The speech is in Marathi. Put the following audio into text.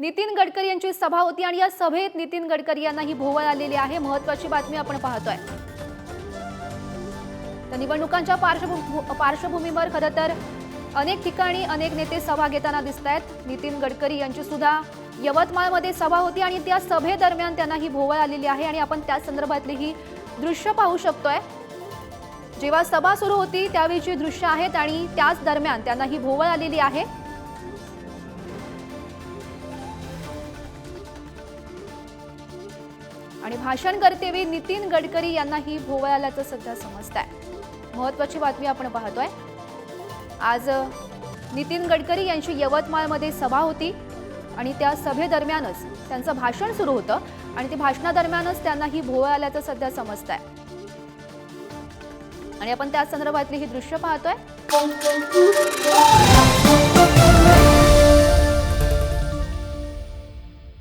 नितीन गडकरी यांची सभा होती आणि या सभेत नितीन गडकरी यांना ही भोवळ आलेली आहे. महत्वाची बातमी आपण पाहतोय. तर निवडणुकांच्या पार्श्वभू पार्श्वभूमीवर खरं तर अनेक ठिकाणी अनेक नेते सभा घेताना दिसत आहेत नितीन गडकरी यांची सुद्धा यवतमाळमध्ये सभा होती आणि त्या सभेदरम्यान त्यांना ही भोवळ आलेली आहे आणि आपण त्या संदर्भातली ही दृश्य पाहू शकतोय. जेव्हा सभा सुरू होती त्यावेळीची दृश्य आहेत आणि त्याच दरम्यान त्यांना ही भोवळ आलेली आहे. आणि भाषण करतेवेळी नितीन गडकरी यांना ही भोवळ आल्याचं सध्या समजत आहे महत्वाची बातमी आपण पाहतोय. आज नितीन गडकरी यांची यवतमाळमध्ये सभा होती आणि त्या सभेदरम्यानच त्यांचं भाषण सुरू होतं आणि ते भाषणादरम्यानच त्यांना ही भोवळ आल्याचं सध्या समजत आहे आणि आपण त्या संदर्भातली ही दृश्य पाहतोय.